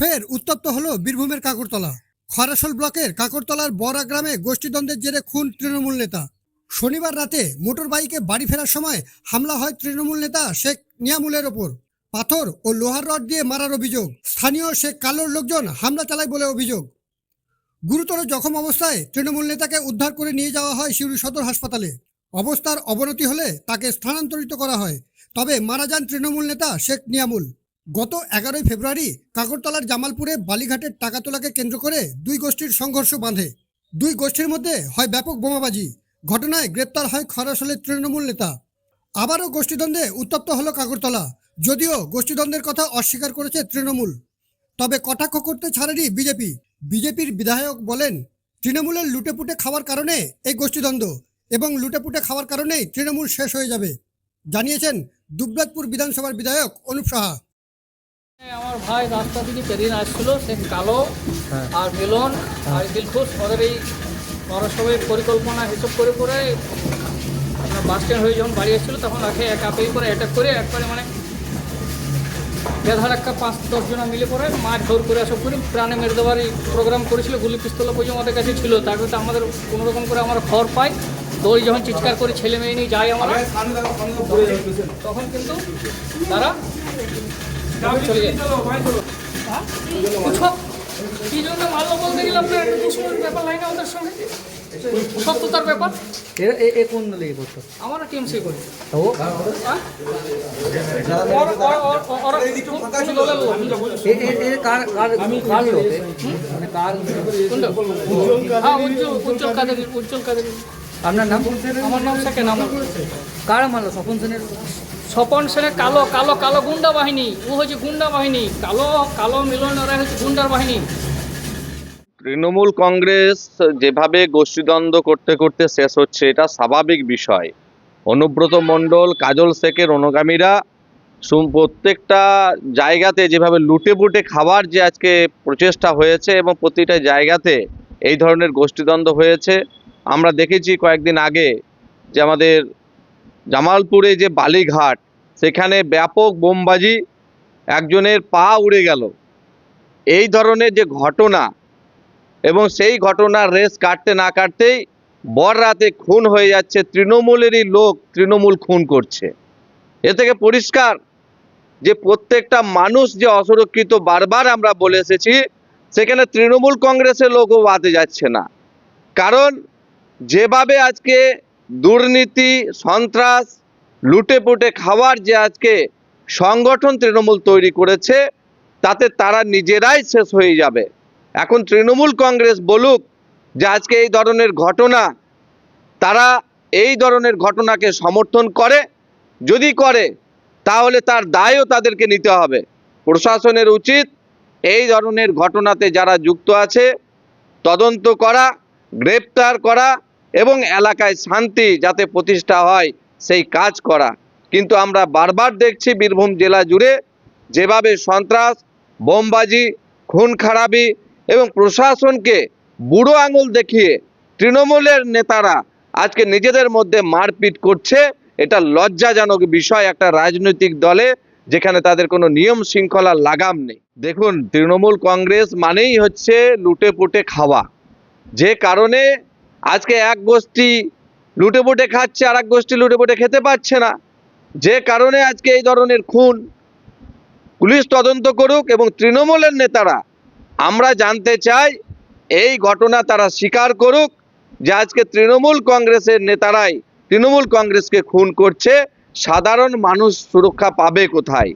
ফের উত্তপ্ত হলো বীরভূমের কাকরতলা। খরাসল ব্লকের কাকরতলার বড়া গ্রামে গোষ্ঠীদ্বন্দ্বের জেরে খুন তৃণমূল নেতা। শনিবার রাতে মোটর বাইকে বাড়ি ফেরার সময় হামলা হয় তৃণমূল নেতা শেখ নিয়ামুলের ওপর। পাথর ও লোহার রড দিয়ে মারার অভিযোগ। স্থানীয় শেখ কালোর লোকজন হামলা চালায় বলে অভিযোগ। গুরুতর জখম অবস্থায় তৃণমূল নেতাকে উদ্ধার করে নিয়ে যাওয়া হয় সিউড়ি সদর হাসপাতালে। অবস্থার অবনতি হলে তাকে স্থানান্তরিত করা হয়। তবে মারা যান তৃণমূল নেতা শেখ নিয়ামুল। গত এগারোই ফেব্রুয়ারি কাকরতলার জামালপুরে বালিঘাটের টাকা তোলাকে কেন্দ্র করে দুই গোষ্ঠীর সংঘর্ষ বাঁধে। দুই গোষ্ঠীর মধ্যে হয় ব্যাপক বোমাবাজি, ঘটনায় গ্রেপ্তার হয় খরাসলের তৃণমূল নেতা। আবারও গোষ্ঠীদ্বন্দ্বে উত্তপ্ত হলো কাকরতলা, যদিও গোষ্ঠীদ্বন্দ্বের কথা অস্বীকার করেছে তৃণমূল। তবে কটাক্ষ করতে ছাড়েনি বিজেপি। বিজেপির বিধায়ক বলেন, তৃণমূলের লুটেপুটে খাওয়ার কারণে এই গোষ্ঠীদ্বন্দ্ব এবং লুটেপুটে খাওয়ার কারণেই তৃণমূল শেষ হয়ে যাবে। জানিয়েছেন দুবরাজপুর বিধানসভার বিধায়ক অনুপ সাহা। আমার ভাই রাস্তা থেকে পেরিয়ে আসছিল সে কালো আর মিলন আর দিলখুশ ওদের এই পৌরসভায় পরিকল্পনা হিসেব করে করে আপনার বাস স্ট্যান্ড হয়ে যখন বাড়ি এসেছিল তখন একে এক আপেই করে অ্যাটাক করে একবারে মানে বেধার একটা পাঁচ দশ জনা মিলে পরে মাছ ধর করে সব করে প্রাণে মেরে দেওয়ার এই প্রোগ্রাম করেছিল গুলি পিস্তল পর্যন্ত আমাদের কাছে ছিল। তারপরে তো আমাদের কোনো রকম করে আমরা খবর পাই দৌড়ি যখন চিৎকার করে ছেলে মেয়ে নিয়ে যাই আমরা তখন কিন্তু তারা চলে যায়। হ্যাঁ? কি জন্য মারলো বলতে গেলে আপনার একটা দুশ্মনের ব্যাপার লাগে না ওদের সঙ্গে? সত্যতার ব্যাপার? এ- কোন আমরা টিএমসি করি। হ্যাঁ? মানে? হ্যাঁ উজ্জ্বল কাদের। উজ্জ্বল কাদের। আপনার নাম? আমার নাম সেকেন্ড আমার কার মারলো স্বপন সেনের? স্বপন সেনের কালো কালো কালো গুন্ডা বাহিনী। ও হচ্ছে গুন্ডা বাহিনী। কালো কালো মিলন ওরা হচ্ছে গুন্ডার বাহিনী। তৃণমূল কংগ্রেস যেভাবে গোষ্ঠীদ্বন্দ্ব করতে করতে শেষ হচ্ছে এটা স্বাভাবিক বিষয়। অনুব্রত মণ্ডল কাজল শেখের অনুগামীরা প্রত্যেকটা জায়গাতে যেভাবে লুটে পুটে খাবার যে আজকে প্রচেষ্টা হয়েছে এবং প্রতিটা জায়গাতে এই ধরনের গোষ্ঠীদ্বন্দ্ব হয়েছে আমরা দেখেছি কয়েকদিন আগে যে আমাদের জামালপুরে যে বালিঘাট, সেখানে ব্যাপক বোমবাজি, একজনের পা উড়ে গেল। এই ধরনের যে ঘটনা এবং সেই ঘটনার রেস কাটতে না কাটতেই বর রাতে খুন হয়ে যাচ্ছে, তৃণমূলেরই লোক তৃণমূল খুন করছে। এ থেকে পরিষ্কার যে প্রত্যেকটা মানুষ যে অসুরক্ষিত বারবার আমরা বলে এসেছি, সেখানে তৃণমূল কংগ্রেসের লোকও বাদে যাচ্ছে না। কারণ যেভাবে আজকে দুর্নীতি, সন্ত্রাস লুটে পুটে খাওয়ার যে আজকে সংগঠন তৃণমূল তৈরি করেছে, তাতে তারা নিজেরাই শেষ হয়ে যাবে। এখন তৃণমূল কংগ্রেস বলুক যে আজকে এই ধরনের ঘটনা, তারা এই ধরনের ঘটনাকে সমর্থন করে, যদি করে, তাহলে তার দায়ও তাদেরকে নিতে হবে। প্রশাসনের উচিত এই ধরনের ঘটনাতে যারা যুক্ত আছে, তদন্ত করা, গ্রেপ্তার করা এবং এলাকায় শান্তি যাতে প্রতিষ্ঠা হয়, সেই কাজ করা। কিন্তু আমরা বারবার দেখছি বীরভূম জেলা জুড়ে যেভাবে সন্ত্রাস, বোমবাজি, খুন খারাপি এবং প্রশাসনকে বুড়ো আঙুল দেখিয়ে তৃণমূলের নেতারা আজকে নিজেদের মধ্যে মারপিট করছে, এটা লজ্জাজনক বিষয় একটা রাজনৈতিক দলে যেখানে তাদের কোনো নিয়ম শৃঙ্খলার লাগাম নেই। দেখুন, তৃণমূল কংগ্রেস মানেই হচ্ছে লুটে পুটে খাওয়া। যে কারণে আজকে এক গোষ্ঠী লুটে পুটে খাচ্ছে আর এক গোষ্ঠী লুটে পুটে খেতে পাচ্ছে না। যে কারণে আজকে এই ধরনের খুন পুলিশ তদন্ত করুক এবং তৃণমূলের নেতারা, আমরা জানতে চাই এই ঘটনা তারা স্বীকার করুক যে আজকে তৃণমূল কংগ্রেসের নেতারাই তৃণমূল কংগ্রেসকে খুন করছে, সাধারণ মানুষ সুরক্ষা পাবে কোথায়?